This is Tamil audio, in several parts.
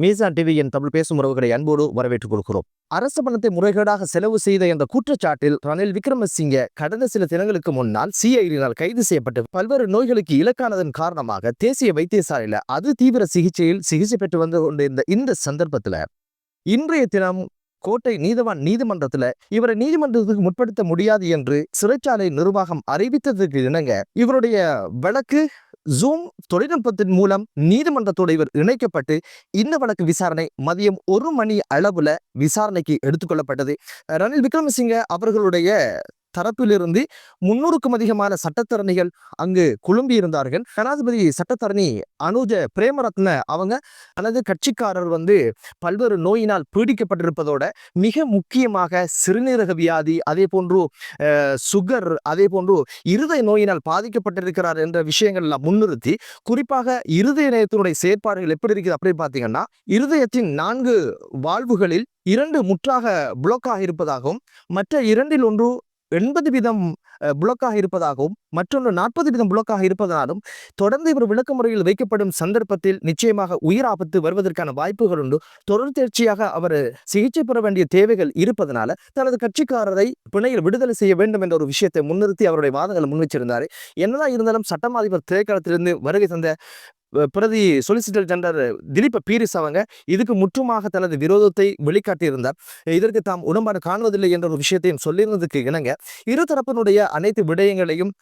மீசான் டிவியின் தமிழ் பேசும் உறவுகளை அன்போடு வரவேற்றுக் கொள்கிறோம். அரசு பணத்தை முறைகேடாக செலவு செய்த என்ற குற்றச்சாட்டில் ரணில் விக்ரமசிங்க கடந்த சில தினங்களுக்கு முன்னால் சிஐடியினால் கைது செய்யப்பட்டு பல்வேறு நோய்களுக்கு இலக்கானதன் காரணமாக தேசிய வைத்தியசாலையில அது தீவிர சிகிச்சையில் சிகிச்சை பெற்று வந்து கொண்டிருந்த இந்த சந்தர்ப்பத்துல இன்றைய தினம் கோட்டை நீதவான் நீதிமன்றத்துல இவரை நீதிமன்றத்துக்கு முற்படுத்த முடியாது என்று சிறைச்சாலை நிர்வாகம் அறிவித்ததற்கு இணங்க இவருடைய வழக்கு ஜூம் தொழில்நுட்பத்தின் மூலம் நீதிமன்றத்தோடு இவர் இணைக்கப்பட்டு இந்த வழக்கு விசாரணை மதியம் ஒரு மணி அளவுல விசாரணைக்கு எடுத்துக்கொள்ளப்பட்டது ரணில் விக்ரமசிங்க அவர்களுடைய தரப்பிலிருந்து முன்னூறுக்கும் அதிகமான சட்டத்தரணிகள் அங்கு குழும்பி இருந்தார்கள் ஜனாதிபதி சட்டத்தரணி அனுஜ பிரேமரத்ன அவங்க தனது கட்சிக்காரர் வந்து பல்வேறு நோயினால் பீடிக்கப்பட்டிருப்பதோட மிக முக்கியமாக சிறுநீரக வியாதி அதே போன்று சுகர் அதே போன்று இருதய நோயினால் பாதிக்கப்பட்டிருக்கிறார் என்ற விஷயங்கள்லாம் முன்னிறுத்தி குறிப்பாக இருதய நேயத்தினுடைய செயற்பாடுகள் எப்படி இருக்குது அப்படின்னு பார்த்தீங்கன்னா இருதயத்தின் நான்கு வாழ்வுகளில் இரண்டு முற்றாக புளோக்காக இருப்பதாகவும் மற்ற இரண்டில் ஒன்று எண்பது வீதம் புளக்காக புளோக்காக இருப்பதாகவும் மற்றொன்று நாற்பது வீதம் புளோக்காக இருப்பதனாலும் தொடர்ந்து இவர் விளக்க முறையில் வைக்கப்படும் சந்தர்ப்பத்தில் நிச்சயமாக உயிர் ஆபத்து வருவதற்கான வாய்ப்புகள் உண்டு. தொடர்ச்சியாக அவர் சிகிச்சை பெற வேண்டிய தேவைகள் இருப்பதனால தனது கட்சிக்காரரை பிணையில் விடுதலை செய்ய வேண்டும் என்ற ஒரு விஷயத்தை முன்னிறுத்தி அவருடைய வாதங்களை முன்வச்சிருந்தாரு. என்னதான் இருந்தாலும் சட்டமாதிபர் திரைக்களத்திலிருந்து வருகை தந்த பிரதி சொலிசிட்டர் ஜெனரல் திலீப பீரிஸ் அவங்க இதுக்கு முற்றுமாக தனது விரோதத்தை வெளிக்காட்டியிருந்தார். இதற்கு தாம் உடன்பாடு காணுவதில்லை என்ற ஒரு விஷயத்தையும் சொல்லியிருந்ததுக்கு இணங்க இருதரப்பினுடைய அனைத்து விடயங்களையும்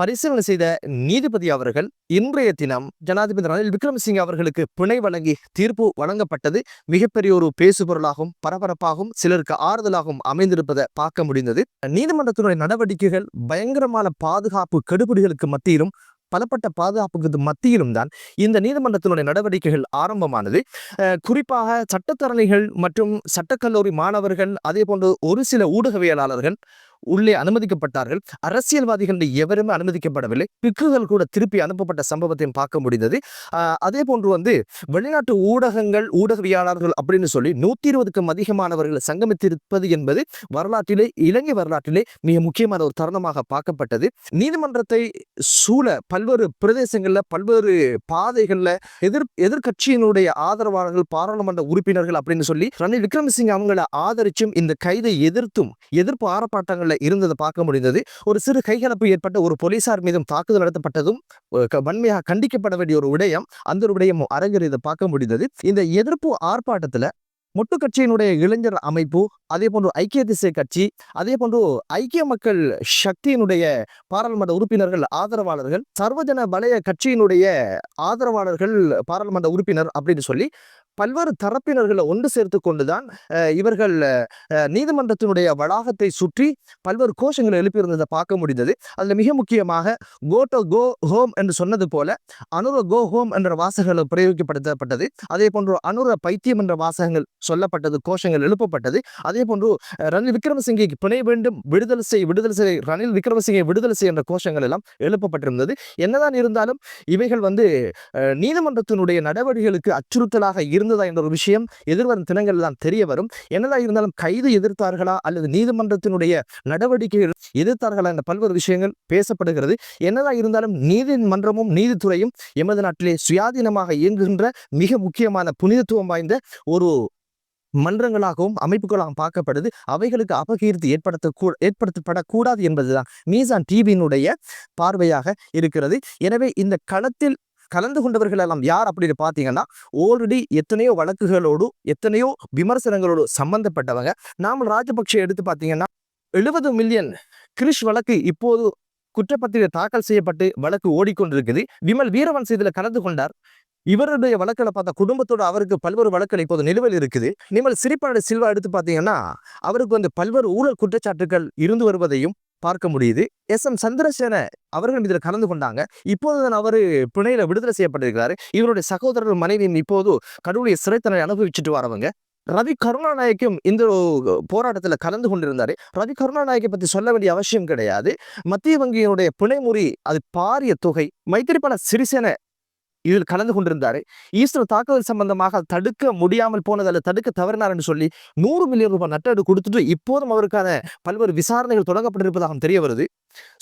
பரிசீலனை செய்த நீதிபதி அவர்கள் இன்றைய தினம் ஜனாதிபதி ரணில் விக்ரமசிங்க அவர்களுக்கு பிணை வழங்கி தீர்ப்பு வழங்கப்பட்டது. மிகப்பெரிய ஒரு பேசுபொருளாகவும் பரபரப்பாகவும் சிலருக்கு ஆறுதலாகவும் அமைந்திருப்பதை பார்க்க முடிந்தது. நீதிமன்றத்தினுடைய நடவடிக்கைகள் பயங்கரமான பாதுகாப்பு கெடுபிடிகளுக்கு மத்தியிலும் பலப்பட்ட பாதுகாப்புக்கு மத்தியிலும் தான் இந்த நீதிமன்றத்தினுடைய நடவடிக்கைகள் ஆரம்பமானது. குறிப்பாக சட்டத்தரணிகள் மற்றும் சட்டக்கல்லூரி மாணவர்கள் அதே போன்று ஒரு சில ஊடகவியலாளர்கள் உள்ளே அனுமதிக்கப்பட்டார்கள். அரசியல்வாதிகள் எவருமே அனுமதிக்கப்படவில்லை. பிக்குகள் கூட திருப்பி அனுப்பப்பட்ட சம்பவத்தையும் பார்க்க முடிந்தது. அதே போன்று வந்து வெளிநாட்டு ஊடகங்கள் ஊடகவியலாளர்கள் அப்படின்னு சொல்லி நூத்தி இருபதுக்கும் அதிகமானவர்கள் சங்கமித்திருப்பது என்பது வரலாற்றிலே இலங்கை வரலாற்றிலே மிக முக்கியமான ஒரு தருணமாக பார்க்கப்பட்டது. நீதிமன்றத்தை சூழ பல்வேறு பிரதேசங்கள்ல பல்வேறு பாதைகள்ல எதிர் எதிர்க்கட்சியினுடைய ஆதரவாளர்கள் பாராளுமன்ற உறுப்பினர்கள் அப்படின்னு சொல்லி ரணில் விக்ரமசிங்க அவங்களை ஆதரிச்சும் இந்த கைதை எதிர்த்தும் எதிர்ப்பு ஆர்ப்பாட்டங்கள்ல இருந்ததை பார்க்க முடிந்தது. ஒரு சிறு கைகலப்பு ஏற்பட்ட ஒரு போலீசார் மீதும் தாக்குதல் நடத்தப்பட்டதும் வன்மையாக கண்டிக்கப்பட வேண்டிய ஒரு விடயம் அந்த ஒரு விடயம் இதை பார்க்க முடிந்தது. இந்த எதிர்ப்பு ஆர்ப்பாட்டத்தில் மொட்டு கட்சியினுடைய இளைஞர் அமைப்பு அதே போன்று ஐக்கிய திசை கட்சி அதே போன்று ஐக்கிய மக்கள் சக்தியினுடைய பாராளுமன்ற உறுப்பினர்கள் ஆதரவாளர்கள் சர்வஜன வலய கட்சியினுடைய ஆதரவாளர்கள் பாராளுமன்ற உறுப்பினர் அப்படின்னு சொல்லி பல்வேறு தரப்பினர்களை ஒன்று சேர்த்து கொண்டுதான் இவர்கள் நீதிமன்றத்தினுடைய வளாகத்தை சுற்றி பல்வேறு கோஷங்களை எழுப்பியிருந்ததை பார்க்க முடிந்தது. அதில் மிக முக்கியமாக கோ டு கோ ஹோம் என்று சொன்னது போல அனுர கோ ஹோம் என்ற வாசகங்கள் பிரயோகப்படுத்தப்பட்டது அதே போன்று அனுர பைத்தியம் என்ற வாசகங்கள் சொல்லப்பட்டது கோஷங்கள் எழுப்பப்பட்டது. அதே போன்று ரணில் விக்ரமசிங்கை பிணை வேண்டும் விடுதலை செய் விடுதலை செய் ரணில் விக்ரமசிங்கை விடுதலை செய் என்ற கோஷங்கள் எல்லாம் எழுப்பப்பட்டிருந்தது. என்னதான் இருந்தாலும் இவைகள் வந்து நீதிமன்றத்தினுடைய நடவடிக்கைகளுக்கு அச்சுறுத்தலாக இருந்ததா என்ற ஒரு விஷயம் எதிர்வரும் தினங்கள் தான் தெரிய வரும். என்னதான் இருந்தாலும் கைது எதிர்த்தார்களா அல்லது நீதிமன்றத்தினுடைய நடவடிக்கைகள் எதிர்த்தார்களா என்ற பல்வேறு விஷயங்கள் பேசப்படுகிறது. என்னதான் இருந்தாலும் நீதிமன்றமும் நீதித்துறையும் எமது நாட்டிலே சுயாதீனமாக இயங்குகின்ற மிக முக்கியமான புனிதத்துவம் வாய்ந்த ஒரு மன்றங்களாகவும் அமைப்புகளாகவும் பார்க்கப்படுது. அவைகளுக்கு அபகீர்த்தி ஏற்படுத்த கூ ஏற்படுத்தப்படக்கூடாது என்பதுதான் மீசான் டிவியினுடைய பார்வையாக இருக்கிறது. எனவே இந்த களத்தில் கலந்து கொண்டவர்கள் எல்லாம் யார் அப்படின்னு பார்த்தீங்கன்னா ஆல்ரெடி எத்தனையோ வழக்குகளோடு எத்தனையோ விமர்சனங்களோடு சம்பந்தப்பட்டவங்க. நாமல் ராஜபக்ஷ எடுத்து பார்த்தீங்கன்னா எழுபது மில்லியன் கிரிஷ் வழக்கு இப்போது குற்றப்பத்திரிகை தாக்கல் செய்யப்பட்டு வழக்கு ஓடிக்கொண்டிருக்குது. விமல் வீரவன்ஸ் இதில் கலந்து கொண்டார். இவருடைய வழக்கில் பார்த்தா குடும்பத்தோட அவருக்கு பல்வேறு வழக்குகள் இப்போது நிலுவையில் இருக்குது. நிமல் சிரிப்பாளர் சில்வா எடுத்து பார்த்தீங்கன்னா அவருக்கு வந்து பல்வேறு ஊழல் குற்றச்சாட்டுகள் இருந்து வருவதையும் பார்க்க முடியுது. எஸ். எம். சந்திரசேன அவர்கள் இதில் கலந்து கொண்டாங்க. இப்போது தான் அவர் பிணையில் விடுதலை செய்யப்பட்டிருக்கிறார். இவருடைய சகோதரர் மனைவியும் இப்போது கடவுளுடைய சிறைத்தனை அனுபவிச்சுட்டு வரவங்க. ரவி கருணாநாயக்கும் இந்த போராட்டத்தில் கலந்து கொண்டிருந்தார். ரவி கருணாநாயக்கை பற்றி சொல்ல வேண்டிய அவசியம் கிடையாது. மத்திய வங்கியினுடைய பிணைமுறி அது பாரிய தொகை. மைத்திரிபால சிறிசேன இதில் கலந்து கொண்டிருந்தாரு. ஈஸ்டர் தாக்குதல் சம்பந்தமாக தடுக்க முடியாமல் போனது அல்ல தடுக்க தவறினார் என்று சொல்லி நூறு மில்லியன் ரூபாய் நட்டடு கொடுத்துட்டு இப்போதும் அவருக்கான பல்வேறு விசாரணைகள் தொடங்கப்பட்டிருப்பதாகவும் தெரிய வருது.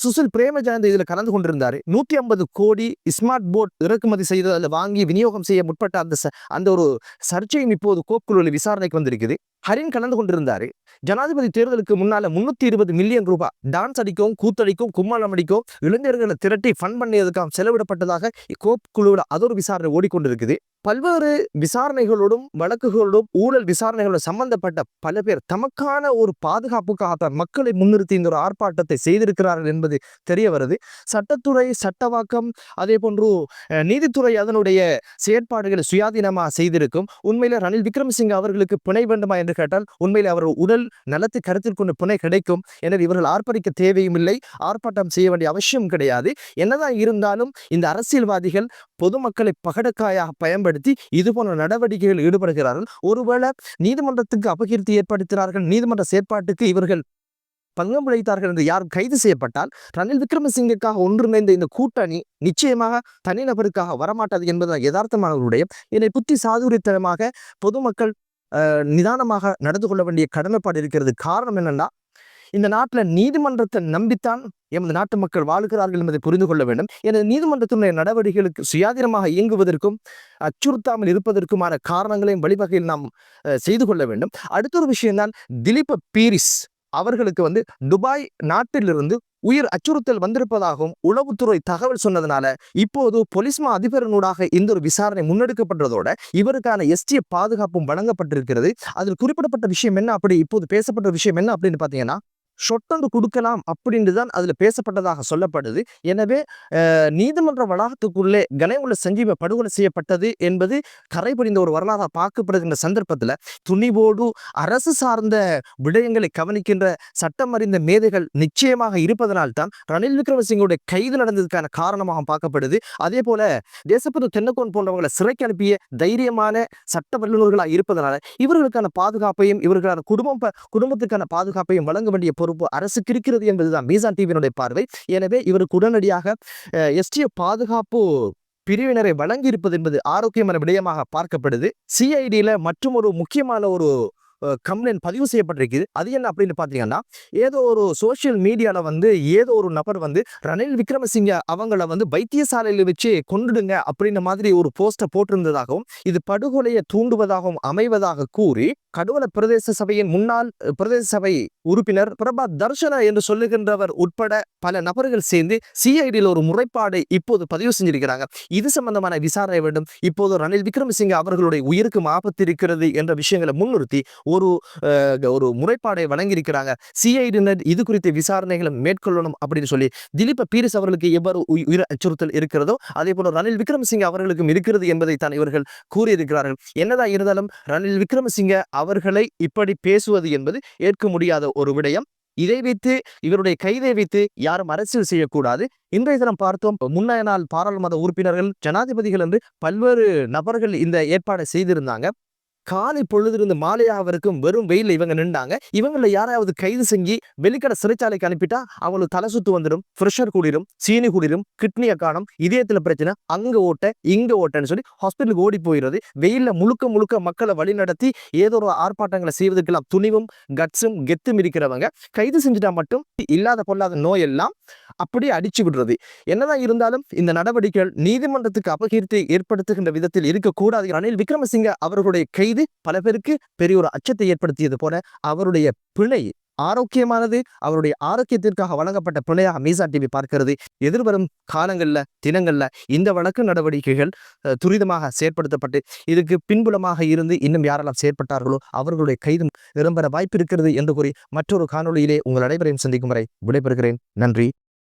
சுசில் பிரேமஜயந்த் இதில் கலந்து கொண்டிருந்தாரு. நூற்றி ஐம்பது கோடி ஸ்மார்ட் போர்ட் இறக்குமதி செய்து அதில் வாங்கி விநியோகம் செய்ய முற்பட்ட அந்த அந்த ஒரு சர்ச்சையும் இப்போது கோப்புக்குழுவில் விசாரணைக்கு வந்திருக்குது. ஹரின் கலந்து கொண்டிருந்தாரு. ஜனாதிபதி தேர்தலுக்கு முன்னால முன்னூத்தி இருபது மில்லியன் ரூபாய் டான்ஸ் அடிக்கும் கூத்தடிக்கும் கும்மாளம் அடிக்கும் இளைஞர்களை திரட்டி ஃபன் பண்ணியதுக்காக செலவிடப்பட்டதாக கோப் குழுவில் அது ஒரு விசாரணை ஓடிக்கொண்டிருக்குது. பல்வேறு விசாரணைகளோடும் வழக்குகளோடும் ஊழல் விசாரணைகளோடு சம்பந்தப்பட்ட பல பேர் தமக்கான ஒரு பாதுகாப்புக்காகத்தான் மக்களை முன்னிறுத்தி இந்த ஒரு ஆர்ப்பாட்டத்தை செய்திருக்கிறார்கள் என்பது தெரிய வருது. சட்டத்துறை சட்டவாக்கம் அதே போன்று நீதித்துறை அதனுடைய செயற்பாடுகளை சுயாதீனமாக செய்திருக்கும். உண்மையில ரணில் விக்ரமசிங்க அவர்களுக்கு பிணை வேண்டுமா என்று கேட்டால் உண்மையில் அவர் உடல் நலத்தை கருத்தில் கொண்டு பிணை கிடைக்கும். எனவே இவர்கள் ஆர்ப்பரிக்க தேவையும் இல்லை. ஆர்ப்பாட்டம் செய்ய வேண்டிய அவசியம் கிடையாது. என்னதான் இருந்தாலும் இந்த அரசியல்வாதிகள் பொதுமக்களை பகடக்காயாக பயன்படுத்தி இது போன்ற நடவடிக்கைகள் ஈடுபடுகிறார்கள். ஒருவேளை நீதிமன்றத்துக்கு அபகீர்த்தி ஏற்படுத்தினார்கள் நீதிமன்ற செயற்பாட்டுக்கு இவர்கள் பங்கம் விளைத்தார்கள் என்று யார் கைது செய்யப்பட்டால் ரணில் விக்ரமசிங்கக்காக ஒன்றிணைந்த இந்த கூட்டணி நிச்சயமாக தனிநபருக்காக வரமாட்டாது என்பதுதான் யதார்த்தமான ஒரு விடயம். என்னை புத்தி சாதுரியத்தனமாக பொதுமக்கள் நிதானமாக நடந்து கொள்ள வேண்டிய கடமைப்பாடு இருக்கிறது. காரணம் என்னன்னா இந்த நாட்டில் நீதிமன்றத்தை நம்பித்தான் எமது நாட்டு மக்கள் வாழுகிறார்கள் என்பதை புரிந்து கொள்ள வேண்டும். எனது நீதிமன்றத்தினுடைய நடவடிக்கைகளுக்கு சுயாதீனமாக இயங்குவதற்கும் அச்சுறுத்தாமல் இருப்பதற்குமான காரணங்களையும் வழிவகையில் நாம் செய்து கொள்ள வேண்டும். அடுத்த ஒரு விஷயம்தான் திலீப பீரிஸ். அவர்களுக்கு வந்து துபாய் நாட்டிலிருந்து உயிர் அச்சுறுத்தல் வந்திருப்பதாகவும் உளவுத்துறை தகவல் சொன்னதுனால இப்போது பொலிஸ்மா அதிபரனூடாக இந்த ஒரு விசாரணை முன்னெடுக்கப்பட்டதோட இவருக்கான எஸ்டிய பாதுகாப்பும் வழங்கப்பட்டிருக்கிறது. அதில் குறிப்பிடப்பட்ட விஷயம் என்ன அப்படி இப்போது பேசப்பட்ட விஷயம் என்ன அப்படின்னு பார்த்தீங்கன்னா சொட்டந்து கொடுக்கலாம் அப்படின்னு தான் அதில் பேசப்பட்டதாக சொல்லப்படுது. எனவே நீதிமன்ற வளாகத்துக்குள்ளே கனவுள்ள சஞ்சீவ படுகொலை செய்யப்பட்டது என்பது கரைபடிந்த ஒரு வரலாறாக பார்க்கப்படுகின்ற சந்தர்ப்பத்தில் துணிவோடு அரசு சார்ந்த விடயங்களை கவனிக்கின்ற சட்டம் அறிந்த மேதைகள் நிச்சயமாக இருப்பதனால்தான் ரணில் விக்ரமசிங்கோடைய கைது நடந்ததுக்கான காரணமாக பார்க்கப்படுது. அதே போல தேசப்பது தென்னக்கோன் போன்றவங்களை சிறைக்கு அனுப்பிய தைரியமான சட்ட வல்லுநர்களாக இருப்பதனால இவர்களுக்கான பாதுகாப்பையும் இவர்களான குடும்ப ப- குடும்பத்துக்கான பாதுகாப்பையும் வழங்க வேண்டிய பொறுப்பு அரசுக்கு இருக்கிறது என்பதுதான். மீசான் டிவியினுடைய பார்வை. எனவே இவருக்கு உடனடியாக எஸ்டிஎஃப் பாதுகாப்பு பிரிவினரை வழங்கியிருப்பது என்பது ஆரோக்கியமான விடயமாக பார்க்கப்படுது. சிஐடியில் மற்றும் ஒரு முக்கியமான ஒரு கம்ப்ளைண்ட் பதிவு செய்யப்பட்டிருக்குது. அது என்ன அப்படின்னு பார்த்தீங்கன்னா ஏதோ ஒரு சோஷியல் மீடியாவில் வந்து ஏதோ ஒரு நபர் வந்து ரணில் விக்ரமசிங்க அவங்கள வந்து வைத்தியசாலையில் வச்சு கொண்டுடுங்க அப்படின்ற மாதிரி ஒரு போஸ்டை போட்டிருந்ததாகவும் இது படுகொலையை தூண்டுவதாகவும் அமைவதாக கூறி கடுவல பிரதேச சபையின் முன்னாள் பிரதேச சபை உறுப்பினர் பிரபா தர்ஷனா என்று சொல்லுகின்றவர் உட்பட பல நபர்கள் சேர்ந்து சிஐடியில் ஒரு முறைப்பாடை இப்போது பதிவு செஞ்சிருக்கிறாங்க. இது சம்பந்தமான விசாரணை வேண்டும். இப்போது ரணில் விக்ரமசிங்க அவர்களுடைய உயிருக்கும் ஆபத்து இருக்கிறது என்ற விஷயங்களை முன்னிறுத்தி ஒரு ஒரு முறைப்பாடை வழங்கியிருக்கிறாங்க. சிஐடியினர் இது குறித்த விசாரணைகளை மேற்கொள்ளணும் அப்படின்னு சொல்லி திலீப பீரிஸ் அவர்களுக்கு எவ்வாறு உயிர் அச்சுறுத்தல் இருக்கிறதோ அதே போல ரணில் விக்ரமசிங்க அவர்களுக்கும் இருக்கிறது என்பதை தான் இவர்கள் கூறியிருக்கிறார்கள். என்னதான் இருந்தாலும் ரணில் விக்ரமசிங்க அவர்களை இப்படி பேசுவது என்பது ஏற்க முடியாத ஒரு விடயம். இதை வைத்து இவருடைய கைதை வைத்து யாரும் அரசியல் செய்யக்கூடாது. இன்றைய தினம் பார்த்தோம் முன்னைய நாள் பாராளுமன்ற உறுப்பினர்கள் ஜனாதிபதிகள் என்று பல்வேறு நபர்கள் இந்த ஏற்பாடை செய்திருந்தாங்க. காலை பொழுதிலிருந்து மாலையாக வரைக்கும் வெறும் வெயிலில் இவங்க நின்றாங்க. இவங்களை யாராவது கைது செஞ்சு வெளிக்கடை சிறைச்சாலைக்கு அனுப்பிட்டா அவங்களுக்கு தலை சுத்து வந்துடும் ப்ரெஷர் கூடிரும் சீனி கூடிரும் கிட்னியை காணும் இதயத்துல பிரச்சனை அங்க ஓட்ட இங்க ஓட்டன்னு சொல்லி ஹாஸ்பிட்டலுக்கு ஓடி போயிடுறது. வெயில்ல முழுக்க முழுக்க மக்களை வழிநடத்தி ஏதோ ஒரு ஆர்ப்பாட்டங்களை செய்வதற்கெல்லாம் துணிவும் கட்ஸும் கெத்தும் இருக்கிறவங்க கைது செஞ்சுட்டா மட்டும் இல்லாத பொல்லாத நோய் எல்லாம் அப்படியே அடிச்சு விடுறது. என்னதான் இருந்தாலும் இந்த நடவடிக்கைகள் நீதிமன்றத்துக்கு அபகீர்த்தி ஏற்படுத்துகின்ற விதத்தில் இருக்கக்கூடாது. ரணில் விக்ரமசிங்க அவர்களுடைய கைது பல பேருக்கு பெரிய ஒரு அச்சத்தை ஏற்படுத்தியது போல அவருடைய பிழை ஆரோக்கியமானது அவருடைய ஆரோக்கியத்திற்காக வழங்கப்பட்ட பிள்ளையாக மீசா டிவி பார்க்கிறது. எதிர்வரும் காலங்களில் தினங்களில் இந்த வழக்கு நடவடிக்கைகள் துரிதமாக செயற்படுத்தப்பட்டு இதுக்கு பின்புலமாக இருந்து இன்னும் யாரெல்லாம் செயற்பட்டார்களோ அவர்களுடைய கைதும் நிரம்பர வாய்ப்பு இருக்கிறது என்று கூறி மற்றொரு காணொலியிலே உங்கள் அனைவரையும் சந்திக்கும் வரை விடைபெறுகிறேன். நன்றி.